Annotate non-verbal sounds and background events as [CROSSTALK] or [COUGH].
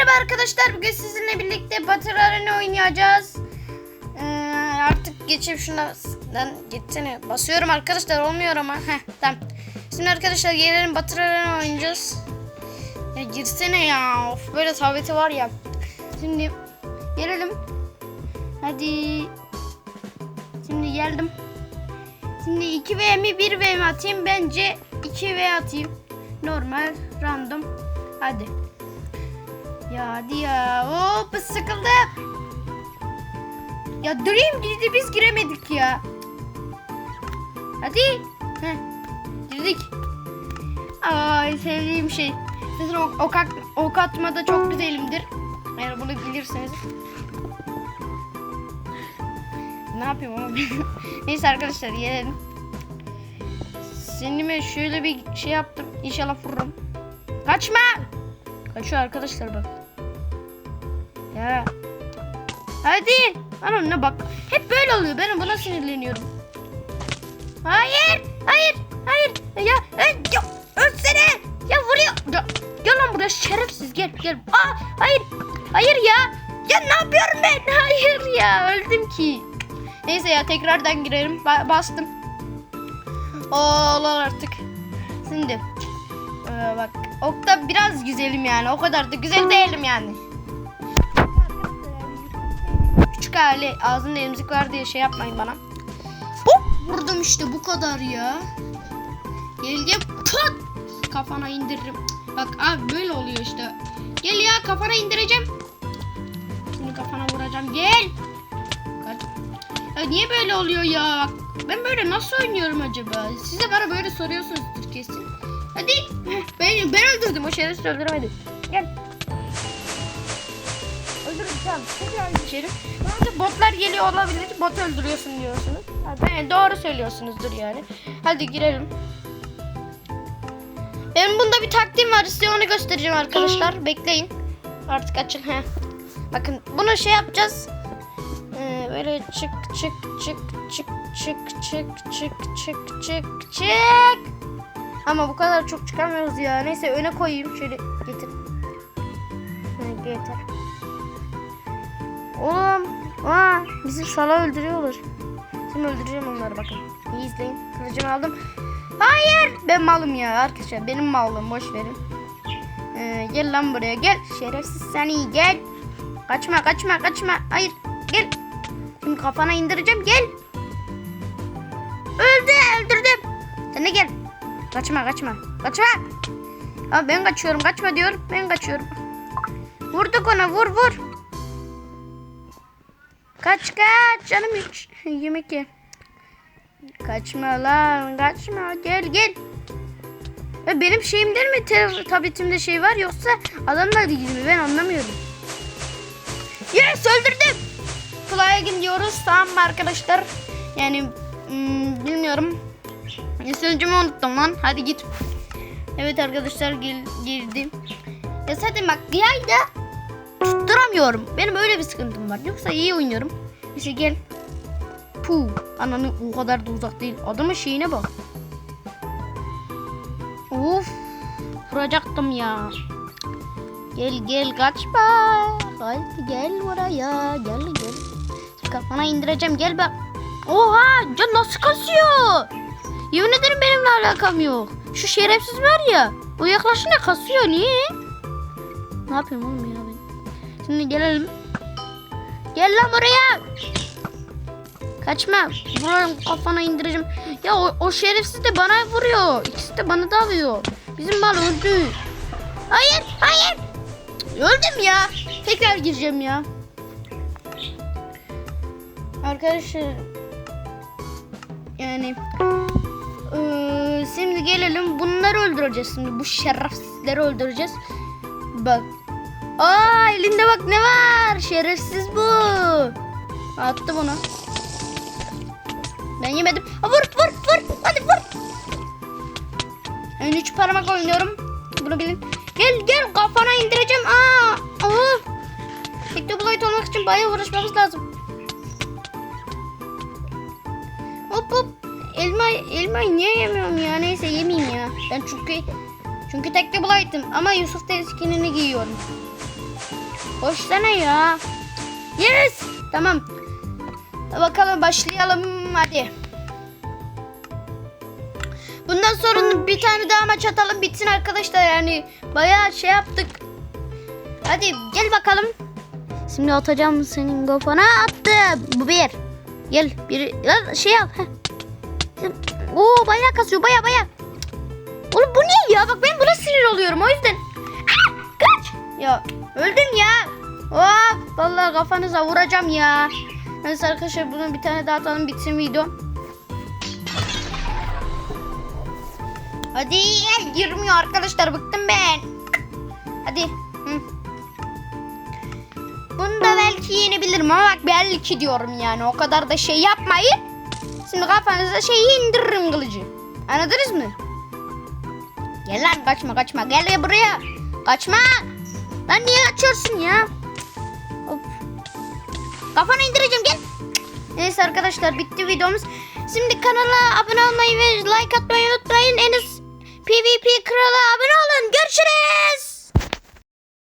Merhaba arkadaşlar. Bugün sizinle birlikte Battle Arena oynayacağız. Ee, artık geçeyim şuna. Lan gitsene. Basıyorum arkadaşlar. Olmuyor ama. Heh, tamam. Şimdi arkadaşlar gelelim Battle Arena oynayacağız. Ya girsene ya. Of, böyle tableti var ya. Şimdi gelelim. Hadi. Şimdi geldim. Şimdi 2V mi 1V mi atayım? Bence 2V atayım. Normal, random. Hadi. Ya hadi ya. Hop sıkıldım. Ya Dream girdi biz giremedik ya. Hadi. Heh, girdik. Ay sevdiğim şey. Zaten ok, ok, ok atmada çok güzelimdir. Eğer bunu bilirseniz. Ne yapayım ama. [LAUGHS] Neyse arkadaşlar gelelim. Kendime şöyle bir şey yaptım. İnşallah vururum. Kaçma! Kaçıyor arkadaşlar bak. Ya. Hadi. Ana ne bak. Hep böyle oluyor. Ben buna sinirleniyorum. Hayır. Hayır. Hayır. Ya. ya ölsene. Ya vuruyor. Ya, gel lan buraya şerefsiz. Gel gel. Aa, hayır. Hayır ya. Ya ne yapıyorum ben? [LAUGHS] Hayır ya. Öldüm ki. Neyse ya tekrardan girerim. Ba- bastım. Olur artık. Şimdi. Ee, bak. Okta biraz güzelim yani. O kadar da güzel değilim yani. Küçük hali ağzında emzik var diye şey yapmayın bana. Hop vurdum işte bu kadar ya. Gel gel put kafana indiririm. Bak abi böyle oluyor işte. Gel ya kafana indireceğim. Seni kafana vuracağım. Gel. Kaç. Ya niye böyle oluyor ya? Ben böyle nasıl oynuyorum acaba? Size bana böyle soruyorsunuzdur kesin. Hadi. Ben, ben öldürdüm. O şerefsiz öldüremedi. Gel. Öldüreceğim. Tekrar geçelim. Bazı botlar geliyor olabilir. Bot öldürüyorsun diyorsunuz. Ben doğru söylüyorsunuzdur yani. Hadi girelim. Benim bunda bir taktiğim var. Size onu göstereceğim arkadaşlar. Bekleyin. Artık açın. Heh. Bakın bunu şey yapacağız. Ee, böyle çık çık çık çık çık çık çık çık çık çık. Ama bu kadar çok çıkamıyoruz ya. Neyse öne koyayım. Şöyle getir. Ha, getir. Oğlum. Aa, bizim sala öldürüyorlar. Şimdi öldüreceğim onları bakın. İyi izleyin. Kılıcımı aldım. Hayır. Ben malım ya arkadaşlar. Benim malım. Boş verin. Ee, gel lan buraya gel. Şerefsiz seni gel. Kaçma kaçma kaçma. Hayır gel. Şimdi kafana indireceğim gel. Öldü öldürdüm. Sen de gel. Kaçma kaçma. Kaçma. Abi ben kaçıyorum kaçma diyorum. Ben kaçıyorum. Vurduk ona vur vur. Kaç kaç canım hiç. [LAUGHS] Yemek ye. Kaçma lan kaçma gel gel. Benim şeyim değil mi? Te- Tabletimde şey var yoksa adamlar değil mi? Ben anlamıyorum. Yes öldürdüm. Flying diyoruz tamam arkadaşlar? Yani hmm, bilmiyorum. Sözcümü unuttum lan. Hadi git. Evet arkadaşlar gel, girdim. Ya zaten bak yayda tutturamıyorum. Benim öyle bir sıkıntım var. Yoksa iyi oynuyorum. Neyse gel. Puh. Ananı o kadar da uzak değil. Adamın şeyine bak. Of. Vuracaktım ya. Gel gel kaçma. Haydi gel buraya. Gel gel. Kafana indireceğim gel bak. Oha can nasıl kasıyor? Yemin ederim benimle alakam yok. Şu şerefsiz var ya. O yaklaşınca kasıyor niye? Ne yapıyorum oğlum? Şimdi gelelim. Gel lan buraya. Kaçma. Vurarım kafana indireceğim. Ya o, o şerefsiz de bana vuruyor. İkisi de bana dalıyor. Bizim mal öldü. Hayır, hayır. Öldüm ya. Tekrar gireceğim ya. Arkadaşlar yani eee, şimdi gelelim bunları öldüreceğiz şimdi bu şerefsizleri öldüreceğiz. Bak. Aa elinde bak ne var? Şerefsiz bu. Attım onu. Ben yemedim. Aa, vur vur vur. Hadi vur. Ben üç parmak oynuyorum. Bunu bilin. Gel gel kafana indireceğim. Aa. Aa. Teknoblight olmak için bayağı uğraşmamız lazım. Hop hop. Elma elmayı niye yemiyorum ya? Neyse yemeyeyim ya. Ben çünkü çünkü Teknoblight'ım ama Yusuf skinini giyiyorum. Koşsana ya. Yes. Tamam. Bakalım başlayalım hadi. Bundan sonra bir tane daha maç atalım bitsin arkadaşlar yani bayağı şey yaptık. Hadi gel bakalım. Şimdi atacağım senin kafana attım. Bu bir. Gel bir şey al. Oo bayağı kasıyor bayağı bayağı. Oğlum bu ne ya? Bak ben buna sinir oluyorum o yüzden. Ya öldüm ya. Of vallahi kafanıza vuracağım ya. Neyse arkadaşlar bunu bir tane daha atalım bitsin video. Hadi gel girmiyor arkadaşlar bıktım ben. Hadi. Hı. Bunu da belki yenebilirim ama bak belki diyorum yani o kadar da şey yapmayın. Şimdi kafanıza şeyi indiririm kılıcı. Anladınız mı? Gel lan kaçma kaçma gel ya buraya. Kaçma. Lan niye kaçıyorsun ya? Hop. Kafanı indireceğim gel. Neyse arkadaşlar bitti videomuz. Şimdi kanala abone olmayı ve like atmayı unutmayın. En az PvP krala abone olun. Görüşürüz.